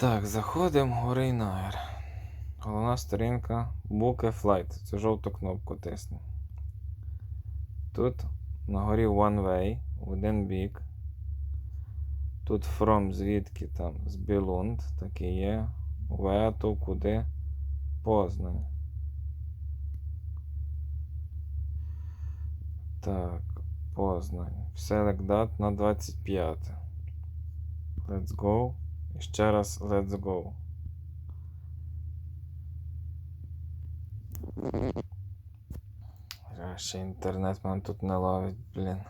Так, заходимо в Рейнайр. Головна сторінка Book a Flight. Це жовту кнопку тисни. Тут на горі One Way, в один бік. Тут From звідки там з Білунд, так і є. To куди? Познань. Так, Познань. Select date на 25. Let's go. І ще раз let's go. Ще інтернет мене тут не ловить, блін.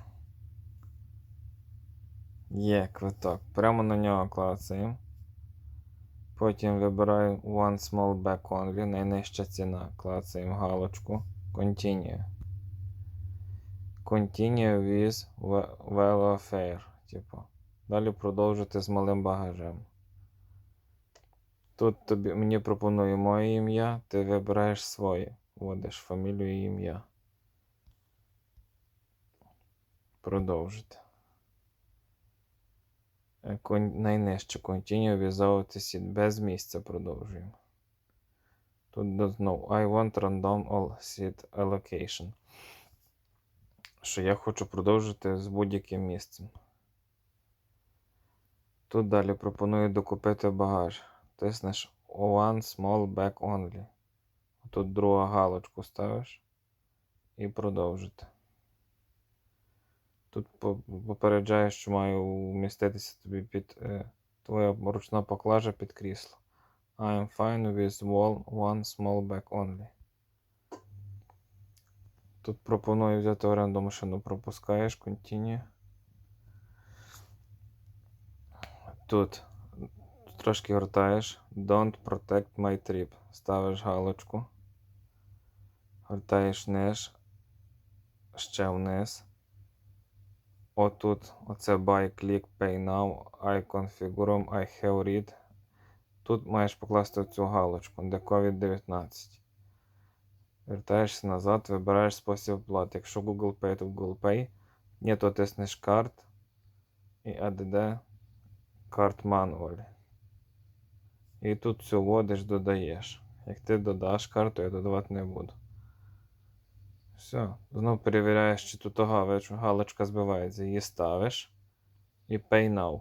Є квиток. Прямо на нього клацаємо. Потім вибираю One Small Back Only, найнижча ціна. Клацаємо галочку. Continue. Continue with we- well affair. Типу. Далі продовжити з малим багажем. Тут тобі, мені пропонує моє ім'я, ти вибираєш своє. Вводиш фамілію і ім'я. Продовжити. Е, Найнижче Continue without a. Без місця продовжуємо. Тут no, I want random all seat allocation. Що я хочу продовжити з будь-яким місцем. Тут далі пропоную докупити багаж. Тиснеш One small bag only. Тут другу галочку ставиш і продовжити. Тут по- попереджає, що має вміститися тобі під е, твоя ручна поклажа під крісло. I am fine with one small bag only. Тут пропоную взяти оренду машину, пропускаєш, continue. Тут трошки гортаєш. Don't protect my trip. Ставиш галочку. Гортаєш вниз. Ще вниз. Отут, оце buy, click, pay now, I configure, I have read. Тут маєш покласти цю галочку, де COVID-19. Вертаєшся назад, вибираєш спосіб оплати. Якщо Google Pay, то Google Pay. Ні, то тиснеш карт і ADD карт manual. І тут цю вводиш, додаєш. Як ти додаш карту, я додавати не буду. Все. Знову перевіряєш, чи тут галочка збивається. Її ставиш. І Pay Now.